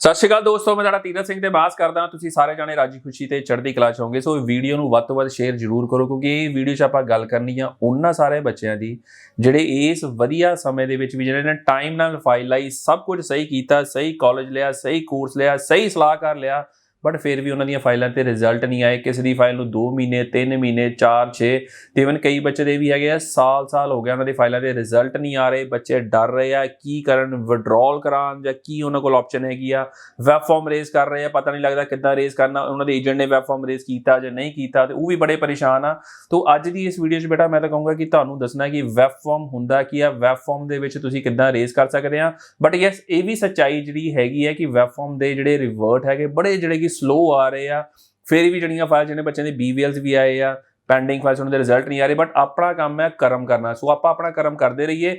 ਸਤਿ ਸ਼੍ਰੀ ਅਕਾਲ ਦੋਸਤੋ, ਮੈਂ ਤੁਹਾਡਾ ਤੀਰਥ ਸਿੰਘ ਤੇ ਬਾਸ ਕਰਦਾ। ਤੁਸੀਂ ਸਾਰੇ ਜਾਣੇ ਰਾਜੀ ਖੁਸ਼ੀ ਤੇ ਚੜ੍ਹਦੀ ਕਲਾ ਚ ਹੋਵੋਗੇ। ਸੋ ਇਹ ਵੀਡੀਓ ਨੂੰ ਵੱਧ ਤੋਂ ਵੱਧ ਸ਼ੇਅਰ ਜ਼ਰੂਰ ਕਰੋ, ਕਿਉਂਕਿ ਇਹ ਵੀਡੀਓ 'ਚ ਆਪਾਂ ਗੱਲ ਕਰਨੀ ਆ ਉਹਨਾਂ ਸਾਰੇ ਬੱਚਿਆਂ ਦੀ, ਜਿਹੜੇ ਇਸ ਵਧੀਆ ਸਮੇਂ ਦੇ ਵਿੱਚ ਵੀ ਜਿਹੜੇ ਨੇ ਟਾਈਮ ਨਾਲ ਫਾਈਲ ਲਾਈ, ਸਭ ਕੁਝ ਸਹੀ ਕੀਤਾ, ਸਹੀ ਕਾਲਜ ਲਿਆ, ਸਹੀ ਕੋਰਸ ਲਿਆ, ਸਹੀ ਸਲਾਹਕਾਰ ਲਿਆ। ਬਟ ਫਿਰ ਵੀ ਉਹਨਾਂ ਦੀਆਂ ਫਾਈਲਾਂ ਤੇ ਰਿਜ਼ਲਟ ਨਹੀਂ ਆਏ। ਕਿਸੇ ਦੀ ਫਾਈਲ ਨੂੰ 2 ਮਹੀਨੇ 3 ਮਹੀਨੇ 4 6 ਤੇ ਇਵਨ ਕਈ ਬੱਚੇ ਦੇ ਵੀ ਹੈਗੇ ਆ ਸਾਲ ਸਾਲ ਹੋ ਗਿਆ ਉਹਨਾਂ ਦੀ ਫਾਈਲਾਂ 'ਤੇ ਰਿਜ਼ਲਟ ਨਹੀਂ ਆ ਰਹੇ। ਬੱਚੇ ਡਰ ਰਹੇ ਆ, ਕੀ ਕਰਨ ਵਿਡਰਾਲ ਕਰਾਉਣ ਜਾਂ ਕੀ ਉਹਨਾਂ ਕੋਲ ਆਪਸ਼ਨ ਹੈਗੀ ਆ। ਵੈਬ ਫਾਰਮ ਰੇਜ਼ ਕਰ ਰਹੇ ਆ, ਪਤਾ ਨਹੀਂ ਲੱਗਦਾ ਕਿੱਦਾਂ ਰੇਜ਼ ਕਰਨਾ। ਉਹਨਾਂ ਦੇ ਏਜੰਟ ਨੇ ਵੈਬ ਫਾਰਮ ਰੇਜ਼ ਕੀਤਾ ਜਾਂ ਨਹੀਂ ਕੀਤਾ ਤੇ ਉਹ ਵੀ ਬੜੇ ਪਰੇਸ਼ਾਨ ਆ। ਤੋਂ ਅੱਜ ਦੀ ਇਸ ਵੀਡੀਓ 'ਚ ਬੇਟਾ ਮੈਂ ਤਾਂ ਕਹੂੰਗਾ ਕਿ ਤੁਹਾਨੂੰ ਦੱਸਣਾ ਕਿ ਵੈਬ ਫਾਰਮ ਹੁੰਦਾ ਕੀ ਆ? ਵੈਬ ਫਾਰਮ ਦੇ ਵਿੱਚ ਤੁਸੀਂ ਕਿੱਦਾਂ ਰੇਜ਼ ਕਰ ਸਕਦੇ ਆ? ਬਟ ਯੈਸ ਇਹ ਵੀ ਸੱਚਾਈ ਜਿਹੜੀ ਹੈਗੀ ਹੈ ਕਿ ਵੈਬ ਫਾਰਮ ਦੇ ਜਿਹੜੇ ਰਿਵਰਟ ਹੈਗੇ, ਬੜੇ ਜਿਹੜੇ ਕਿ ਸਲੋ ਆ ਰਹੇ ਆ। ਫਿਰ ਵੀ ਜਿਹੜੀਆਂ ਫਾਈਲ ਜਿਹੜੇ ਬੱਚਿਆਂ ਦੇ ਬੀਵੀਐਲਸ ਵੀ ਆਏ ਆ ਪੈਂਡਿੰਗ ਫਾਈਲਸ ਉਹਨਾਂ ਦੇ ਰਿਜ਼ਲਟ ਨਹੀਂ ਆ ਰਹੇ ਬਟ ਆਪਣਾ ਕੰਮ ਹੈ ਕਰਮ ਕਰਨਾ। ਸੋ ਆਪਾਂ ਆਪਣਾ ਕਰਮ ਕਰਦੇ ਰਹੀਏ।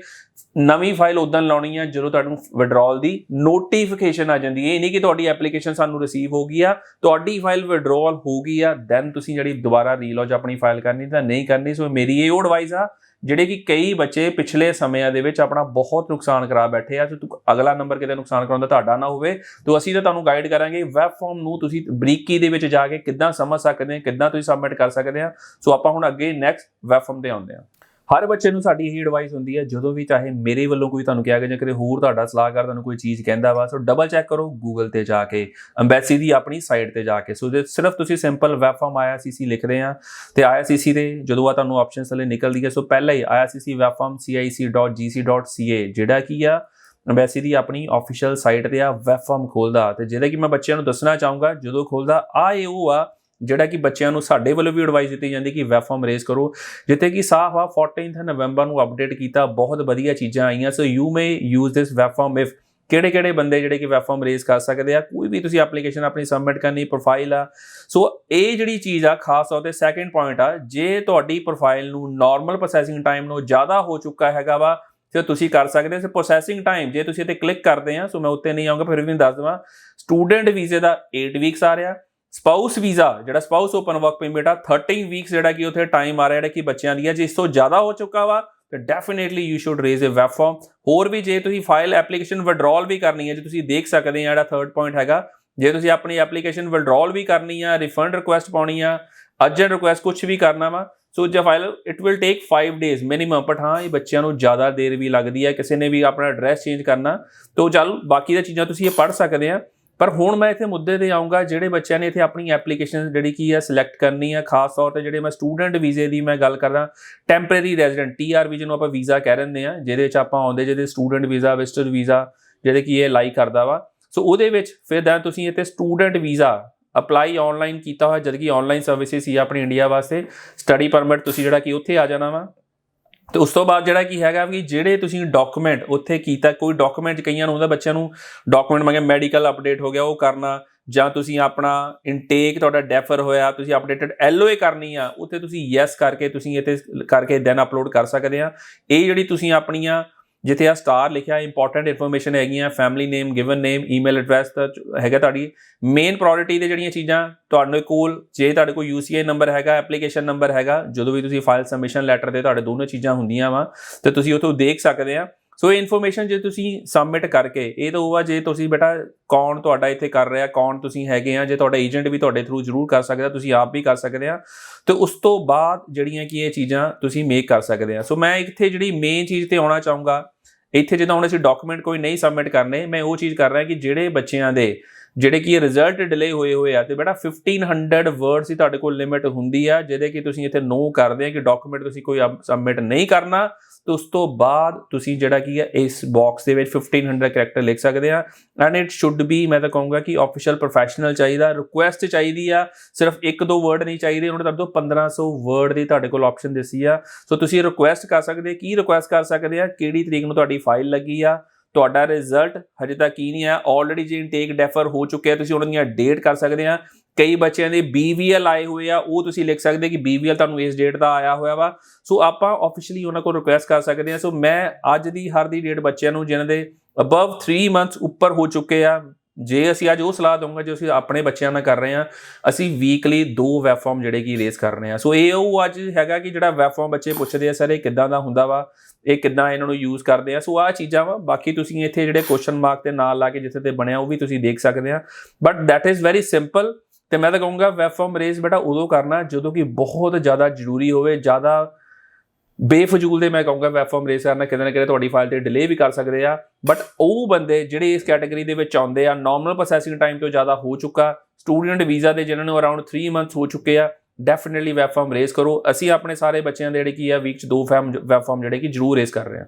ਨਵੀਂ ਫਾਈਲ ਉਦੋਂ ਲਾਉਣੀ ਆ, ਜਦੋਂ ਤੁਹਾਨੂੰ ਵਿਡਰਾਲ ਦੀ ਨੋਟੀਫਿਕੇਸ਼ਨ ਆ ਜਾਂਦੀ ਹੈ। ਇਹ ਨਹੀਂ ਕਿ ਤੁਹਾਡੀ ਐਪਲੀਕੇਸ਼ਨ ਸਾਨੂੰ ਰਿਸੀਵ ਹੋ ਗਈ ਆ, ਤੁਹਾਡੀ ਫਾਈਲ ਵਿਡਰਾਲ ਹੋ ਗਈ ਆ ਦੈਨ ਤੁਸੀਂ ਜਿਹੜੀ ਦੁਬਾਰਾ ਰੀਲੌਜ ਆਪਣੀ ਫਾਈਲ ਕਰਨੀ ਤਾਂ ਨਹੀਂ ਕਰਨੀ। ਸੋ ਮੇਰੀ ਇਹ ਉਹ ਐਡਵਾਈਸ ਆ ਜਿਹੜੇ ਕਿ ਕਈ ਬੱਚੇ ਪਿਛਲੇ ਸਮਿਆਂ ਦੇ ਵਿੱਚ ਆਪਣਾ ਬਹੁਤ ਨੁਕਸਾਨ ਕਰਾ ਬੈਠੇ ਆ, ਤੇ ਤੂੰ ਅਗਲਾ ਨੰਬਰ ਕਿਤੇ ਨੁਕਸਾਨ ਕਰਾਉਂਦਾ ਤੁਹਾਡਾ ਨਾ ਹੋਵੇ, ਤਾਂ ਅਸੀਂ ਤਾਂ ਤੁਹਾਨੂੰ ਗਾਈਡ ਕਰਾਂਗੇ ਵੈਬ ਫਾਰਮ ਨੂੰ ਤੁਸੀਂ ਬਰੀਕੀ ਦੇ ਵਿੱਚ ਜਾ ਕੇ ਕਿੱਦਾਂ ਸਮਝ ਸਕਦੇ ਆ, ਕਿੱਦਾਂ ਤੁਸੀਂ ਸਬਮਿਟ ਕਰ ਸਕਦੇ ਆ। ਸੋ ਆਪਾਂ ਹੁਣ ਅੱਗੇ ਨੈਕਸਟ ਵੈਬ ਫਾਰਮ ਤੇ ਆਉਂਦੇ ਆ। ਹਰ ਬੱਚੇ ਨੂੰ ਸਾਡੀ ਇਹੀ ਐਡਵਾਈਸ ਹੁੰਦੀ ਹੈ, ਜਦੋਂ ਵੀ ਚਾਹੇ ਮੇਰੇ ਵੱਲੋਂ ਕੋਈ ਤੁਹਾਨੂੰ ਕਿਹਾ ਗਿਆ ਜਾਂ ਕਿਤੇ ਹੋਰ ਤੁਹਾਡਾ ਸਲਾਹਕਾਰ ਤੁਹਾਨੂੰ ਕੋਈ ਚੀਜ਼ ਕਹਿੰਦਾ ਵਾ, ਸੋ ਡਬਲ ਚੈੱਕ ਕਰੋ ਗੂਗਲ ਤੇ ਜਾ ਕੇ ਐਮਬੈਸੀ ਦੀ ਆਪਣੀ ਸਾਈਟ ਤੇ ਜਾ ਕੇ। ਸੋ ਜੇ ਸਿਰਫ ਤੁਸੀਂ ਸਿੰਪਲ ਵੈਬ ਫਾਰਮ ਆਈਆਰਸੀਸੀ ਲਿਖਦੇ ਆ, ਤੇ ਆਈਆਰਸੀਸੀ ਦੇ ਜਦੋਂ ਆ ਤੁਹਾਨੂੰ ਆਪਸ਼ਨ ਥੱਲੇ ਨਿਕਲਦੀ ਹੈ, ਸੋ ਪਹਿਲਾਂ ਹੀ ਆਈਆਰਸੀਸੀ ਵੈਬ ਫਾਰਮ cic.gc.ca ਜਿਹੜਾ ਕੀ ਆ ਅੰਬੈਸੀ ਦੀ ਆਪਣੀ ਆਫੀਸ਼ੀਅਲ ਸਾਈਟ ਤੇ ਆ ਵੈਬ ਫਾਰਮ ਖੋਲਦਾ। ਤੇ ਜਿਹਦਾ ਕਿ ਮੈਂ ਬੱਚਿਆਂ ਨੂੰ ਦੱਸਣਾ ਚਾਹੂੰਗਾ, ਜਦੋਂ ਖੋਲਦਾ ਆ ਇਹ ਉਹ ਆ ਜਿਹੜਾ ਕਿ ਬੱਚਿਆਂ ਨੂੰ ਸਾਡੇ ਵੱਲੋਂ ਵੀ ਐਡਵਾਈਸ ਦਿੱਤੀ ਜਾਂਦੀ ਕਿ ਵੈਬ ਫਾਰਮ ਰੇਜ਼ ਕਰੋ। ਜਿੱਥੇ ਕਿ ਸਾਫ਼ ਆ 14th ਨਵੰਬਰ ਨੂੰ ਅਪਡੇਟ ਕੀਤਾ, ਬਹੁਤ ਵਧੀਆ ਚੀਜ਼ਾਂ ਆਈਆਂ। So you may use this web form if ਕਿਹੜੇ ਕਿਹੜੇ ਬੰਦੇ ਜਿਹੜੇ ਕਿ ਵੈਬ ਫਾਰਮ ਰੇਜ਼ ਕਰ ਸਕਦੇ ਆ, ਕੋਈ ਵੀ ਤੁਸੀਂ ਐਪਲੀਕੇਸ਼ਨ ਆਪਣੀ ਸਬਮਿਟ ਕਰਨੀ ਪ੍ਰੋਫਾਈਲ ਆ। ਸੋ ਇਹ ਜਿਹੜੀ ਚੀਜ਼ ਆ, ਖਾਸ ਤੌਰ ਤੇ ਸੈਕੰਡ ਪੁਆਇੰਟ ਆ, ਜੇ ਤੁਹਾਡੀ ਪ੍ਰੋਫਾਈਲ ਨੂੰ ਨਾਰਮਲ ਪ੍ਰੋਸੈਸਿੰਗ ਟਾਈਮ ਨੂੰ ਜ਼ਿਆਦਾ ਹੋ ਚੁੱਕਾ ਹੈਗਾ ਵਾ ਤੇ ਤੁਸੀਂ ਕਰ ਸਕਦੇ ਹੋ। ਸੋ ਪ੍ਰੋਸੈਸਿੰਗ ਟਾਈਮ ਜੇ ਤੁਸੀਂ ਇੱਥੇ ਕਲਿੱਕ ਕਰਦੇ ਆ ਸੋ ਮੈਂ ਉੱਤੇ ਨਹੀਂ ਆਉਂਗਾ ਫਿਰ ਵੀ ਦੱਸ ਦਵਾਂ। ਸਟੂਡੈਂਟ ਵੀਜ਼ੇ ਦਾ 8 ਵੀਕਸ ਆ ਰਿਹਾ। ਸਪਾਊਸ ਵੀਜ਼ਾ ਜਿਹੜਾ ਸਪਾਊਸ ਓਪਨ ਵਰਕ ਪਰਮਿਟ ਆ 13 ਵੀਕਸ ਜਿਹੜਾ ਕਿ ਉੱਥੇ ਟਾਈਮ ਆ ਰਿਹਾ ਜਿਹੜਾ ਕਿ ਬੱਚਿਆਂ ਦੀ ਆ, ਜੇ ਇਸ ਤੋਂ ਜ਼ਿਆਦਾ ਹੋ ਚੁੱਕਾ ਵਾ, ਤੇ definitely you should raise uh web form ਹੋਰ ਵੀ ਜੇ ਤੁਸੀਂ ਫਾਈਲ ਐਪਲੀਕੇਸ਼ਨ ਵਿਡਰਾਲ ਵੀ ਕਰਨੀ ਹੈ ਜੇ ਤੁਸੀਂ ਦੇਖ ਸਕਦੇ ਆ ਜਿਹੜਾ ਥਰਡ ਪੁਆਇੰਟ ਹੈਗਾ, ਜੇ ਤੁਸੀਂ ਆਪਣੀ ਐਪਲੀਕੇਸ਼ਨ ਵਿਡਰਾਲ ਵੀ ਕਰਨੀ ਆ ਰਿਫੰਡ ਰਿਕੁਐਸਟ ਪਾਉਣੀ ਆ ਅਰਜੈਂਟ ਰਿਕੁਐਸਟ ਕੁਝ ਵੀ ਕਰਨਾ ਵਾ, ਸੋ ਜੇ file it will take 5 days minimum but ਹਾਂ, ਇਹ ਬੱਚਿਆਂ ਨੂੰ ਜ਼ਿਆਦਾ ਦੇਰ ਵੀ ਲੱਗਦੀ ਹੈ ਕਿਸੇ ਨੇ ਵੀ ਆਪਣਾ ਐਡਰੈਸ ਚੇਂਜ ਕਰਨਾ, ਤੋਂ ਚੱਲ, ਬਾਕੀ ਦੀਆਂ ਚੀਜ਼ਾਂ ਤੁਸੀਂ ਇਹ ਪੜ੍ਹ ਸਕਦੇ ਆ। ਪਰ ਹੁਣ ਮੈਂ ਇੱਥੇ ਮੁੱਦੇ ਤੇ ਆਉਂਗਾ, ਜਿਹੜੇ ਬੱਚਿਆਂ ਨੇ ਇੱਥੇ ਆਪਣੀ ਐਪਲੀਕੇਸ਼ਨ ਜਿਹੜੀ ਕੀ ਹੈ ਸਿਲੈਕਟ ਕਰਨੀ ਹੈ ਖਾਸ ਤੌਰ ਤੇ ਜਿਹੜੇ ਮੈਂ ਸਟੂਡੈਂਟ ਵੀਜ਼ੇ ਦੀ ਮੈਂ ਗੱਲ ਕਰਦਾ ਟੈਂਪਰੇਰੀ ਰੈਜ਼ੀਡੈਂਟ ਟੀਆਰ ਵੀਜ਼ੇ ਨੂੰ ਆਪਾਂ ਵੀਜ਼ਾ ਕਹਿ ਰਹਿੰਦੇ ਆ, ਜਿਹਦੇ ਵਿੱਚ ਆਪਾਂ ਆਉਂਦੇ, ਜਿਹਦੇ ਸਟੂਡੈਂਟ ਵੀਜ਼ਾ ਵਿਜ਼ਟਰ ਵੀਜ਼ਾ ਜਿਹਦੇ ਕੀ ਇਹ ਲਾਈ ਕਰਦਾ ਵਾ। ਸੋ ਉਹਦੇ ਵਿੱਚ ਫਿਰ ਤਾਂ ਤੁਸੀਂ ਇੱਥੇ ਸਟੂਡੈਂਟ ਵੀਜ਼ਾ ਅਪਲਾਈ ਆਨਲਾਈਨ ਕੀਤਾ ਹੋਇਆ ਜਦ ਕਿ ਆਨਲਾਈਨ ਸਰਵਿਸਿਜ਼ ਸੀ ਆਪਣੀ ਇੰਡੀਆ ਵਾਸਤੇ। ਸਟੱਡੀ ਪਰਮਿਟ ਤੁਸੀਂ ਜਿਹੜਾ ਕਿ ਉੱਥੇ ਆ ਜਾਣਾ ਵਾ। ਤੇ ਉਸ ਤੋਂ ਬਾਅਦ ਜਿਹੜਾ ਕੀ ਹੈਗਾ ਵੀ ਜਿਹੜੇ ਤੁਸੀਂ ਡਾਕੂਮੈਂਟ ਉੱਥੇ ਕੀਤਾ, ਕੋਈ ਡਾਕੂਮੈਂਟ ਕਈਆਂ ਨੂੰ ਹੁੰਦਾ, ਬੱਚਿਆਂ ਨੂੰ ਡਾਕੂਮੈਂਟ ਮੰਗੇ ਮੈਡੀਕਲ ਅਪਡੇਟ ਹੋ ਗਿਆ, ਉਹ ਕਰਨਾ, ਜਾਂ ਤੁਸੀਂ ਆਪਣਾ ਇਨਟੇਕ ਤੁਹਾਡਾ ਡੈਫਰ ਹੋਇਆ, ਤੁਸੀਂ ਅਪਡੇਟਡ ਐਲਓਏ ਕਰਨੀ ਆ, ਉੱਥੇ ਤੁਸੀਂ ਯੈਸ ਕਰਕੇ ਤੁਸੀਂ ਇੱਥੇ ਕਰਕੇ ਦੈਨ ਅਪਲੋਡ ਕਰ ਸਕਦੇ ਆ। ਇਹ ਜਿਹੜੀ ਤੁਸੀਂ ਆਪਣੀਆਂ ਜਿੱਥੇ ਆ ਸਟਾਰ ਲਿਖਿਆ ਇੰਪੋਰਟੈਂਟ ਇਨਫੋਰਮੇਸ਼ਨ ਹੈਗੀਆਂ family name given name email address ਤਾਂ ਹੈਗਾ ਤੁਹਾਡੀ ਮੇਨ ਪ੍ਰਾਇੋਰਟੀ ਦੇ ਜਿਹੜੀਆਂ ਚੀਜ਼ਾਂ ਤੁਹਾਡੇ ਕੋਲ, ਜੇ ਤੁਹਾਡੇ ਕੋਲ ਯੂਸੀਆਈ ਨੰਬਰ ਹੈਗਾ ਐਪਲੀਕੇਸ਼ਨ ਨੰਬਰ ਹੈਗਾ, ਜਦੋਂ ਵੀ ਤੁਸੀਂ ਫਾਈਲ ਸਬਮਿਸ਼ਨ ਲੈਟਰ ਤੇ ਤੁਹਾਡੇ ਦੋਨੋਂ ਚੀਜ਼ਾਂ ਹੁੰਦੀਆਂ ਵਾ, ਤੇ ਤੁਸੀਂ ਉਥੋਂ ਦੇਖ ਸਕਦੇ ਆ। ਸੋ ਇਹ ਇਨਫੋਰਮੇਸ਼ਨ ਜੇ ਤੁਸੀਂ ਸਬਮਿਟ ਕਰਕੇ, ਇਹ ਤਾਂ ਉਹ ਆ ਜੇ ਤੁਸੀਂ ਬੇਟਾ ਕੌਣ ਤੁਹਾਡਾ ਇੱਥੇ ਕਰ ਰਿਹਾ, ਕੌਣ ਤੁਸੀਂ ਹੈਗੇ ਆ, ਜੇ ਤੁਹਾਡਾ ਏਜੰਟ ਵੀ ਤੁਹਾਡੇ ਥਰੂ ਜ਼ਰੂਰ ਕਰ ਸਕਦਾ, ਤੁਸੀਂ ਆਪ ਵੀ ਕਰ ਸਕਦੇ ਆ। ਤੇ ਉਸ ਤੋਂ ਬਾਅਦ ਜਿਹੜੀਆਂ ਕਿ ਇਹ ਚੀਜ਼ਾਂ ਤੁਸੀਂ ਮੇਕ ਕਰ ਸਕਦੇ ਆ। ਸੋ ਮੈਂ ਇੱਥੇ ਜਿਹੜੀ ਮੇਨ ਚੀਜ਼ ਤੇ ਆਉਣਾ ਚਾਹੂੰਗਾ ਇੱਥੇ ਜਦੋਂ ਹੁਣ ਅਸੀਂ ਡਾਕੂਮੈਂਟ ਕੋਈ ਨਹੀਂ ਸਬਮਿਟ ਕਰਨੇ, ਮੈਂ ਉਹ ਚੀਜ਼ ਕਰ ਰਿਹਾ ਕਿ ਜਿਹੜੇ ਬੱਚਿਆਂ ਦੇ, ਜਿਹੜੇ ਕਿ ਰਿਜ਼ਲਟ ਡਿਲੇ ਹੋਏ ਹੋਏ ਆ, ਤੇ ਬੇਟਾ 1500 ਵਰਡਸ ਹੀ ਤੁਹਾਡੇ ਕੋਲ ਲਿਮਿਟ ਹੁੰਦੀ ਆ, ਜਿਹਦੇ ਕਿ ਤੁਸੀਂ ਇੱਥੇ ਨੋ ਕਰਦੇ ਆ ਕਿ ਡਾਕੂਮੈਂਟ ਤੁਸੀਂ ਕੋਈ ਸਬਮਿਟ ਨਹੀਂ ਕਰਨਾ। ਤੇ ਉਸ ਤੋਂ ਬਾਅਦ ਤੁਸੀਂ ਜਿਹੜਾ ਕੀ ਹੈ, ਇਸ ਬਾਕਸ ਦੇ ਵਿੱਚ 1500 ਕੈਰੈਕਟਰ ਲਿਖ ਸਕਦੇ ਆ ਐਂਡ ਇਟ ਸ਼ੁੱਡ ਬੀ ਮੈਂ ਤਾਂ ਕਹੂੰਗਾ ਕਿ ਆਫੀਸ਼ੀਅਲ ਪ੍ਰੋਫੈਸ਼ਨਲ ਚਾਹੀਦਾ ਰਿਕੁਐਸਟ ਚਾਹੀਦੀ ਆ। ਸਿਰਫ ਇੱਕ ਦੋ ਵਰਡ ਨਹੀਂ ਚਾਹੀਦੇ, ਉਹਨਾਂ ਤੁਹਾਡੇ ਤੋਂ 1500 ਵਰਡ ਦੀ ਤੁਹਾਡੇ ਕੋਲ ਆਪਸ਼ਨ ਦਿੱਸੀ ਆ। ਸੋ ਤੁਸੀਂ ਰਿਕੁਐਸਟ ਕਰ ਸਕਦੇ, ਕੀ ਰਿਕੁਐਸਟ ਕਰ ਸਕਦੇ ਆ? ਕਿਹੜੀ ਤਰੀਕ ਨੂੰ ਤੁਹਾਡੀ ਫਾਈਲ ਲੱਗੀ ਆ? ਤੁਹਾਡਾ ਰਿਜ਼ਲਟ ਹਜੇ ਤੱਕ ਕੀ ਨਹੀਂ ਆਇਆ। ਆਲਰੇਡੀ ਜੇ ਇਨਟੇਕ ਡੈਫਰ ਹੋ ਚੁੱਕਿਆ ਤੁਸੀਂ ਉਹਨਾਂ ਦੀਆਂ ਡੇਟ ਕਰ ਸਕਦੇ ਆ। ਕਈ ਬੱਚਿਆਂ ਦੇ BVL ਆਏ ਹੋਏ ਆ, ਉਹ ਤੁਸੀਂ ਲਿਖ ਸਕਦੇ ਕਿ BVL ਤੁਹਾਨੂੰ ਇਸ ਡੇਟ ਦਾ ਆਇਆ ਹੋਇਆ ਵਾ। ਸੋ ਆਪਾਂ ਆਫੀਸ਼ੀਅਲੀ ਉਹਨਾਂ ਕੋਲ ਰਿਕੁਐਸਟ ਕਰ ਸਕਦੇ ਆ। ਸੋ ਮੈਂ ਅੱਜ ਦੀ ਹਰ ਦੀ ਡੇਟ ਬੱਚਿਆਂ ਨੂੰ, ਜਿਨ੍ਹਾਂ ਦੇ ਅਬਵ 3 ਮੰਥਸ ਉੱਪਰ ਹੋ ਚੁੱਕੇ ਆ ਜੇ ਅਸੀਂ ਅੱਜ ਉਹ ਸਲਾਹ ਦਊਂਗਾ ਜੋ ਅਸੀਂ ਆਪਣੇ ਬੱਚਿਆਂ ਨਾਲ ਕਰ ਰਹੇ ਹਾਂ, ਅਸੀਂ ਵੀਕਲੀ ਦੋ ਵੈਬ ਫਾਰਮ ਜਿਹੜੇ ਕਿ ਰੇਸ ਕਰ ਰਹੇ ਹਾਂ। ਸੋ ਇਹ ਉਹ ਅੱਜ ਹੈਗਾ ਕਿ ਜਿਹੜਾ ਵੈਬ ਫਾਰਮ ਬੱਚੇ ਪੁੱਛਦੇ ਆ ਸਰ ਇਹ ਕਿੱਦਾਂ ਦਾ ਹੁੰਦਾ ਵਾ? ਇਹ ਕਿੱਦਾਂ ਇਹਨਾਂ ਨੂੰ ਯੂਜ਼ ਕਰਦੇ ਆ? ਸੋ ਆਹ ਚੀਜ਼ਾਂ ਵਾ, ਬਾਕੀ ਤੁਸੀਂ ਇੱਥੇ ਜਿਹੜੇ ਕੁਐਸਚਨ ਮਾਰਕ ਤੇ ਨਾਲ ਲਾ ਕੇ ਜਿੱਥੇ ਤੇ ਬਣਿਆ, ਉਹ ਵੀ ਤੁਸੀਂ ਦੇਖ ਸਕਦੇ ਆ। But that is very simple ਤੇ ਮੈਂ ਤਾਂ ਕਹੂੰਗਾ ਵੈਬ ਫਾਰਮ ਰੇਸ ਬੇਟਾ ਉਦੋਂ ਕਰਨਾ ਜਦੋਂ ਕਿ ਬਹੁਤ ਜ਼ਿਆਦਾ ਜ਼ਰੂਰੀ ਹੋਵੇ, ਜ਼ਿਆਦਾ ਬੇਫਜ਼ੂਲ ਦੇ ਮੈਂ ਕਹੂੰਗਾ ਵੈਬ ਫਾਰਮ ਰੇਸ ਕਰਨਾ ਕਿਤੇ ਨਾ ਕਿਤੇ ਤੁਹਾਡੀ ਫਾਈਲ ਤੇ ਡਿਲੇ ਵੀ ਕਰ ਸਕਦੇ ਆ। ਬਟ ਉਹ ਬੰਦੇ ਜਿਹੜੇ ਇਸ ਕੈਟਾਗਰੀ ਦੇ ਵਿੱਚ ਆਉਂਦੇ ਆ ਨਾਰਮਲ ਪ੍ਰੋਸੈਸਿੰਗ ਟਾਈਮ ਤੋਂ ਜ਼ਿਆਦਾ ਹੋ ਚੁੱਕਾ ਸਟੂਡੈਂਟ ਵੀਜ਼ਾ ਦੇ ਜਿਨ੍ਹਾਂ ਨੂੰ ਅਰਾਊਂਡ 3 ਮੰਥਸ ਹੋ ਚੁੱਕੇ ਆ ਡੈਫੀਨਿਟਲੀ ਵੈਬ ਫਾਰਮ ਰੇਸ ਕਰੋ। ਅਸੀਂ ਆਪਣੇ ਸਾਰੇ ਬੱਚਿਆਂ ਦੇ ਜਿਹੜੇ ਕੀ ਆ ਵੀਕ ਚ ਦੋ ਫਾਰਮ ਵੈਬ ਫਾਰਮ ਜਿਹੜੇ ਕਿ ਜ਼ਰੂਰ ਰੇਸ ਕਰ ਰਹੇ ਆ।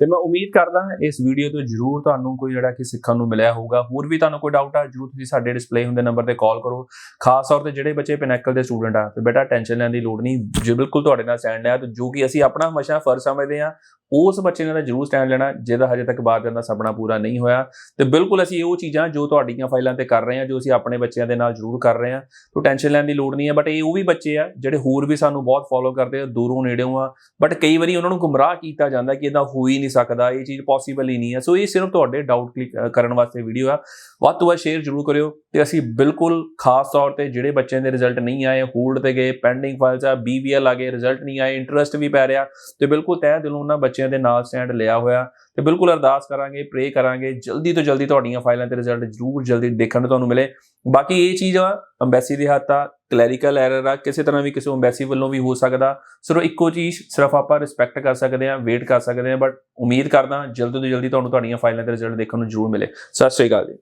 ਤੇ ਮੈਂ ਉਮੀਦ ਕਰਦਾ ਇਸ ਵੀਡੀਓ ਤੋਂ ਜ਼ਰੂਰ ਤੁਹਾਨੂੰ ਕੋਈ ਜਿਹੜਾ ਕਿ ਸਿੱਖਣ ਨੂੰ ਮਿਲਿਆ ਹੋਊਗਾ। ਹੋਰ ਵੀ ਤੁਹਾਨੂੰ ਕੋਈ ਡਾਊਟ ਆ, ਜ਼ਰੂਰ ਤੁਸੀਂ ਸਾਡੇ ਡਿਸਪਲੇ ਹੁੰਦੇ ਨੰਬਰ ਤੇ ਕਾਲ ਕਰੋ। ਖਾਸ ਤੌਰ ਤੇ ਜਿਹੜੇ ਬੱਚੇ ਪਿਨੈਕਲ ਦੇ ਸਟੂਡੈਂਟ ਆ, ਤੇ ਬੇਟਾ ਟੈਨਸ਼ਨ ਲੈਣ ਦੀ ਲੋੜ ਨਹੀਂ। ਜੇ ਬਿਲਕੁਲ ਤੁਹਾਡੇ ਨਾਲ ਸਟੈਂਡ ਹੈ ਤੇ ਜੋ ਕਿ ਅਸੀਂ ਆਪਣਾ ਹਮੇਸ਼ਾ ਫਰਜ਼ ਸਮਝਦੇ ਆ ਉਸ ਬੱਚੇ ਨੇ ਤਾਂ ਜ਼ਰੂਰ ਸਟੈਂਡ ਲੈਣਾ, ਜਿਹਦਾ ਹਜੇ ਤੱਕ ਬਾਹਰ ਦਾ ਸੁਪਨਾ ਪੂਰਾ ਨਹੀਂ ਹੋਇਆ। ਤੇ ਬਿਲਕੁਲ ਅਸੀਂ ਉਹ ਚੀਜ਼ਾਂ ਜੋ ਤੁਹਾਡੀਆਂ ਫਾਈਲਾਂ ਤੇ ਕਰ ਰਹੇ ਹਾਂ, ਜੋ ਅਸੀਂ ਆਪਣੇ ਬੱਚਿਆਂ ਦੇ ਨਾਲ ਜ਼ਰੂਰ ਕਰ ਰਹੇ ਹਾਂ, ਤੋਂ ਟੈਨਸ਼ਨ ਲੈਣ ਦੀ ਲੋੜ ਨਹੀਂ ਹੈ ਬਟ ਇਹ ਉਹ ਵੀ ਬੱਚੇ ਆ, ਜਿਹੜੇ ਹੋਰ ਵੀ ਸਾਨੂੰ ਬਹੁਤ ਫੋਲੋ ਕਰਦੇ ਆ, ਦੂਰੋਂ ਨੇੜਿਓਂ ਆ ਬਟ ਕਈ ਵਾਰੀ ਉਹਨਾਂ ਨੂੰ ਗੁੰਮਰਾਹ ਕੀਤਾ ਜਾਂਦਾ ਕਿ ਇਦਾਂ ਹੋ ਹੀ ਨਹੀਂ ਸਕਦਾ, ਇਹ ਚੀਜ਼ ਪੋਸੀਬਲ ਹੀ ਨਹੀਂ ਹੈ। ਸੋ ਇਹ ਸਿਰਫ ਤੁਹਾਡੇ ਡਾਊਟ ਕਲਿੱਕ ਕਰਨ ਵਾਸਤੇ ਵੀਡੀਓ ਆ। ਵੱਧ ਤੋਂ ਵੱਧ ਸ਼ੇਅਰ ਜ਼ਰੂਰ ਕਰਿਓ ਤੇ ਅਸੀਂ ਬਿਲਕੁਲ ਖਾਸ ਤੌਰ ਤੇ ਜਿਹੜੇ ਬੱਚਿਆਂ ਦੇ ਰਿਜ਼ਲਟ ਨਹੀਂ ਆਏ ਹੋਲਡ ਤੇ ਗਏ ਪੈਂਡਿੰਗ ਫਾਈਲਸ ਆ ਬੀਵੀਐਲ ਆ ਗਏ ਰਿਜ਼ਲਟ ਨਹੀਂ ਆਏ ਇੰਟਰਸਟ ਵੀ ਪੈ ਰਿਹਾ ਤੇ ਬਿਲਕੁਲ ਤੈਅ ਦਿਲੋਂ ਉਹਨਾਂ ਬੱਚੇ ਬੱਚਿਆਂ ਦੇ ਨਾਲ ਸਟੈਂਡ ਲਿਆ ਹੋਇਆ ਤੇ ਬਿਲਕੁਲ ਅਰਦਾਸ ਕਰਾਂਗੇ ਪ੍ਰੇ ਕਰਾਂਗੇ, ਜਲਦੀ ਤੋਂ ਜਲਦੀ ਤੁਹਾਡੀਆਂ ਫਾਈਲਾਂ ਤੇ ਰਿਜ਼ਲਟ ਜ਼ਰੂਰ ਜਲਦੀ ਦੇਖਣ ਨੂੰ ਤੁਹਾਨੂੰ ਮਿਲੇ। ਬਾਕੀ ਇਹ ਚੀਜ਼ ਆ ਅੰਬੈਸੀ ਦੇ ਹੱਥ ਆ ਕਲੈਰੀਕਲ ਐਰਰ ਆ, ਕਿਸੇ ਤਰ੍ਹਾਂ ਵੀ ਕਿਸੇ ਅੰਬੈਸੀ ਵੱਲੋਂ ਵੀ ਹੋ ਸਕਦਾ। ਸਿਰਫ ਇੱਕੋ ਚੀਜ਼, ਸਿਰਫ ਆਪਾਂ ਰਿਸਪੈਕਟ ਕਰ ਸਕਦੇ ਆ ਵੇਟ ਕਰ ਸਕਦੇ ਆ ਬਟ ਉਮੀਦ ਕਰਦਾ ਜਲਦੀ ਤੋਂ ਜਲਦੀ ਤੁਹਾਨੂੰ ਤੁਹਾਡੀਆਂ ਫਾਈਲਾਂ ਤੇ ਰਿਜ਼ਲਟ ਦੇਖਣ ਨੂੰ ਜ਼ਰੂਰ ਮਿਲੇ। ਸਤਿ ਸ਼੍ਰੀ ਅਕਾਲ ਜੀ।